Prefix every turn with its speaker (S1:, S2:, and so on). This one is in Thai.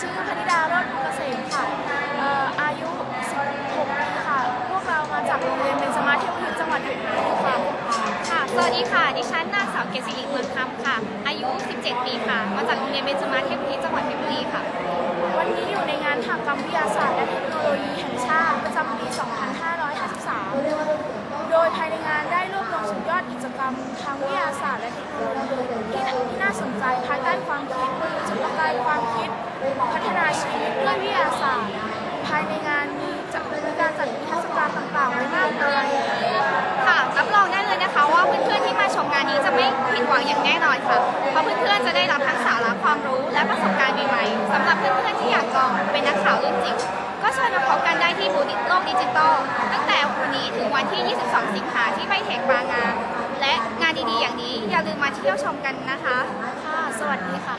S1: ชื่อพนิดารจน์เกษมค่ะอายุ 16 ปีค่ะ พวกเรามาจากโรงเรียนเบญจมาศเทพบุรีจังหวัดเพชรบุรีค่ะ
S2: ค่ะ สวัสดีค่ะ ดิฉันนางสาวเกษริเมืองคำค่ะ อายุ 17 ปีค่ะ มาจากโรงเรียนเบญจมาศเทพบุรีจังหวัดเพชรบุรีค่ะ
S1: วันนี้อยู่ในงานทางกรรมวิทยาศาสตร์และเทคโนโลยีแห่งชาติประจำปี 2553 โดยภายในงานได้รวบรวมสุดยอดกิจกรรมทางวิทยาศาสตร์และเทคโนโลยีา
S2: นนี้จะไม่ผิดหวังอย่างแน่นอนค่ะ เพราะเพื่อนๆจะได้รับทั้งสาระความรู้และประสบการณ์ใหม่ๆสำหรับเพื่อนๆที่อยากลองเป็นนักข่าวรุ่นจิ๋วก็เชิญมาพบกันได้ที่บูธโลกดิจิตอลตั้งแต่วันนี้ถึงวันที่ 22 สิงหาที่ไบเทคบางนาและงานดีๆอย่างนี้อย่าลืมมาเที่ยวชมกันนะคะ
S1: ค่ะ สวัสดีค่ะ